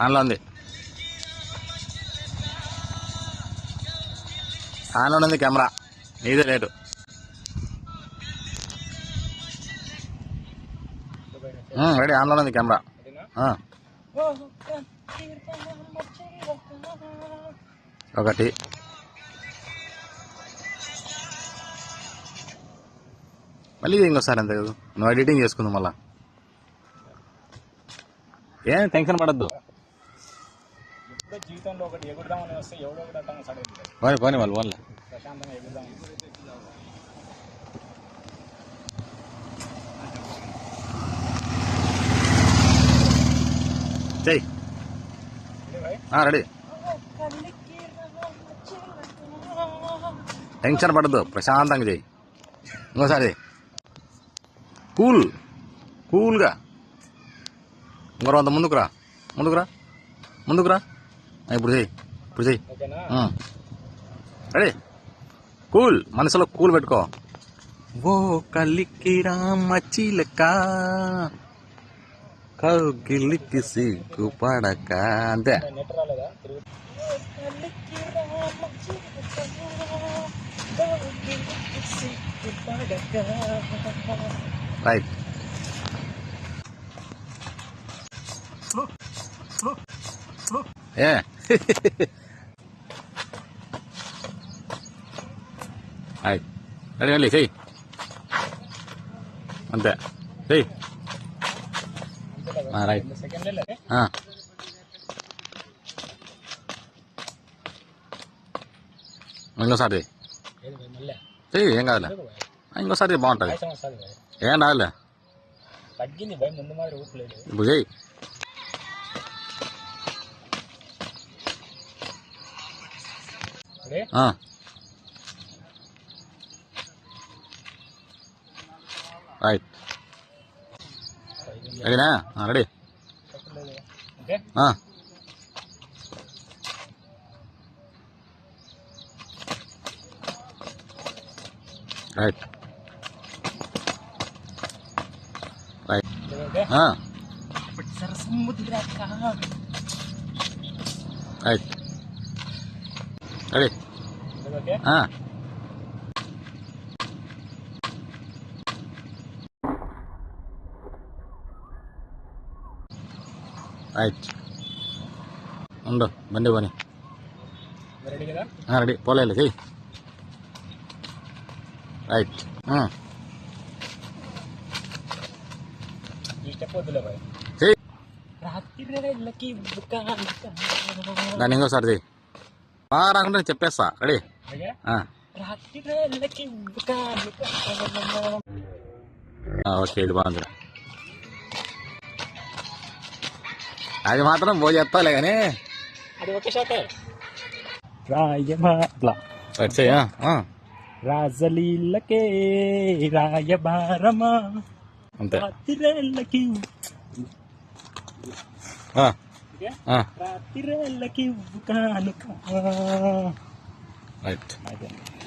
ఆన్లో ఉంది. ఆన్లో ఉంది కెమెరా. నీదే లేటు రెడీ. ఆన్లో ఉంది కెమెరా. ఆ, ఒకటి. మళ్ళీ ఇది ఇంకోసారి అంతే కదా. నువ్వు ఎడిటింగ్ చేసుకుందాం మళ్ళా. ఏం టెన్షన్ పడద్దు. జీవితంలో ఒకటి ఎగురుదామని వస్తే ఎవడో ఒకటి అతను సడవుతుంది పోనీ వాళ్ళు వాళ్ళే. ప్రశాంతంగా చెయ్యి ఆ, రెడీ. టెన్షన్ పడద్దు ప్రశాంతంగా చెయ్యి ఇంకోసారి. కూల్. కూల్గా. ఇంకో అంత ముందుకురా ముందుకురా ముందుకురా ఇప్పుడు చెయ్యి ఇప్పుడు ఉమ్. రెడీ? కూల్ మనసులో కూల్ పెట్టుకో. ఓ కలికి రామ చిలక కౌగిలికి సిగ్గుపడక అంతే. రైట్. ఏ రైట్ రెడీ వెళ్ళి చెయ్యి అంతే చెయ్యి ఆ, రైట్ రెండు సెకండ్లే ఆ. ఇంకోసారి చెయ్యి. ఏది భాయ్ మళ్ళీ చెయ్యి ఏం కాదులే ఎందుకు భాయ్ ఆ, ఇంకోసారి చెయ్యి, బాగుంటుంది ఆయాసం వస్తుంది భాయ్ ఏం రాదులే తగ్గింది భాయ్ ముందు మాదిరి ఊపలేదు ఇప్పుడు చెయ్యి ಆಯ್ತು ರೆಡಿನಾ ಹಾಂ ರೆಡಿ ಹಾಂ ರೈಟ್ ರೈಟ್ ಹಾಂ ರೈಟ್ ಹೇಳಿ ಹಾಂ. ಆಯ್ತು. ಉಂಡು ಬನ್ನಿ ಬನ್ನಿ. ಹಾಂ ರೆಡಿ ಪೋಲ ಇಲ್ಲ ಸರಿ ಆಯ್ತು. ಹಾಂ. ನಾನು ಹೆಂಗೋ ಸರ್ದಿ బాగా రాకుండా చెప్పేస్తా. రెడీ? ఓకే ఇది బాగుంది. అది మాత్రం బో చెప్తాలే కానీ. అది ఒకే షాటే. రాయమా అట్లా ఆ, రాజలీలకే రాయబారమా? అంతే. ರಾತ್ರಿ ಲಕ್ಕಿ ಕಾನು ರೈಟ್